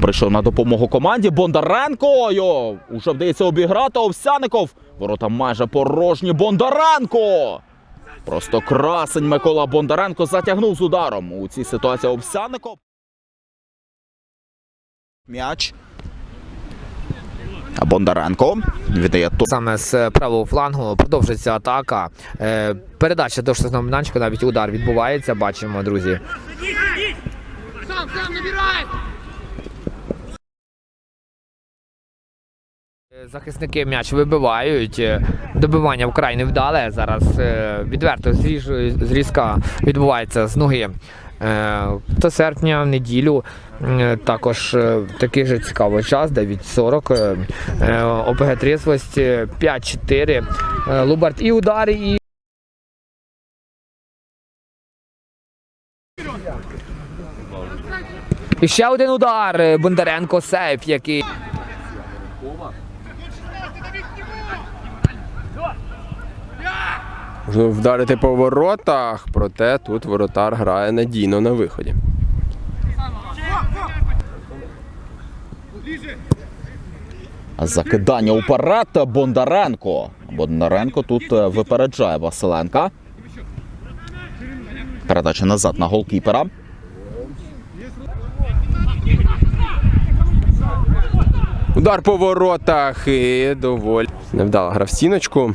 Прийшов на допомогу команді Бондаренко. Йо, уже вдається обіграти Овсяников. Ворота майже порожні. Бондаренко. Просто красень Микола Бондаренко затягнув з ударом. У цій ситуації Овсяников. М'яч. А Бондаренко віддає ту. Саме з правого флангу продовжується атака. Е, Передача до штрафного майданчика, навіть удар відбувається. Бачимо, друзі. Сам, сам набирай! Захисники м'яч вибивають. Е, Добивання вкрай невдале. Зараз е, відверто зрізка відбувається з ноги. Е, До серпня в неділю е, також е, такий же цікавий час, 9.40. е, е, ОПГ трізвость е, 5-4. Е, Лубард і удари, і І ще один удар. е, Бондаренко сейф, який. Можна вдарити по воротах, проте тут воротар грає надійно на виході. Закидання уперед Бондаренко. Бондаренко тут е, випереджає Василенка. Передача назад на голкіпера. Удар по воротах і доволі. Невдала гра в стіночку.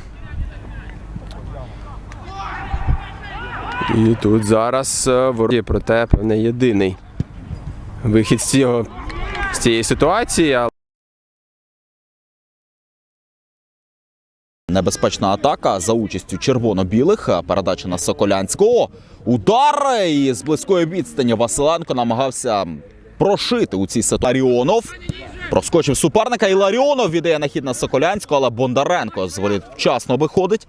І тут зараз е, вороті, проте певне єдиний вихід з, цього, з цієї ситуації. Небезпечна атака за участю червоно-білих. Передача на Соколянського. Удар і з близької відстані Василенко намагався прошити у цій ситуації. Ларіонов. Проскочив суперника і Ларіонов віддає на хід на Соколянського, але Бондаренко з воріт вчасно виходить.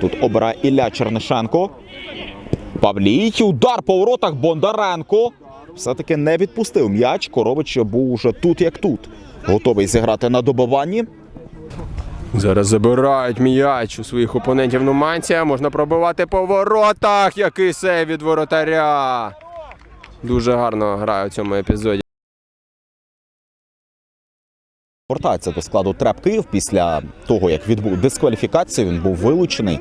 Тут обирає Ілля Чернишенко. Павлій. Удар по воротах Бондаренко. Все-таки не відпустив м'яч. Корович був уже тут, як тут. Готовий зіграти на добиванні. Зараз забирають м'яч у своїх опонентів Нуманція. Можна пробивати по воротах. Який сейв від воротаря. Дуже гарно грає у цьому епізоді. Повертається до складу Треп Київ після того, як відбув дискваліфікацію. Він був вилучений.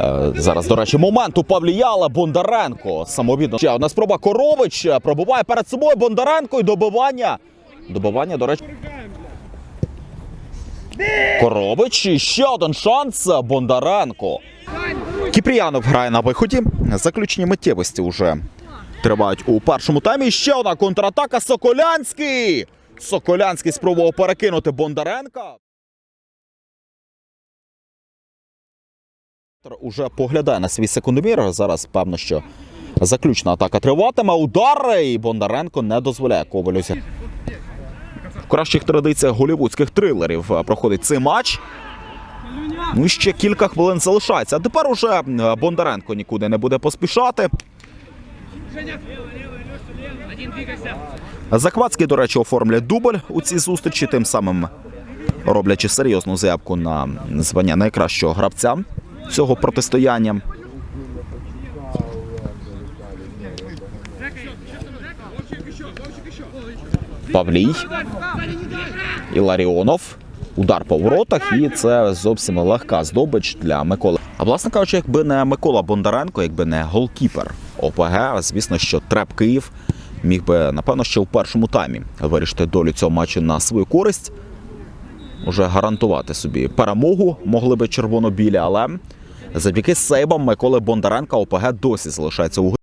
Е, Зараз, до речі, моменту Павліяла Бондаренко. Самовідно. Ще одна спроба Корович е, пробуває перед собою Бондаренко і добивання. Добивання, до речі. Корович. І ще один шанс. Бондаренко. Кіпріянов грає на виході. Заключні миттєвості вже тривають у першому таймі. Ще одна контратака. Соколянський. Соколянський спробував перекинути Бондаренка. Уже поглядає на свій секундомір. Зараз певно, що заключна атака триватиме. Удар і Бондаренко не дозволяє Ковалю. В кращих традиціях голівудських трилерів проходить цей матч. Ну і ще кілька хвилин залишається. А тепер уже Бондаренко нікуди не буде поспішати. Заквацький, до речі, оформлює дубль у цій зустрічі, тим самим роблячи серйозну заявку на звання найкращого гравця цього протистояння. Павлій. Іларіонов. Удар по воротах, і це зовсім легка здобич для Миколи. А власне кажучи, якби не Микола Бондаренко, якби не голкіпер ОПГ, звісно, що Треп Київ міг би, напевно, ще у першому таймі вирішити долю цього матчу на свою користь. Уже гарантувати собі перемогу могли би червоно-білі, але завдяки сейбам Миколи Бондаренка ОПГ досі залишається у.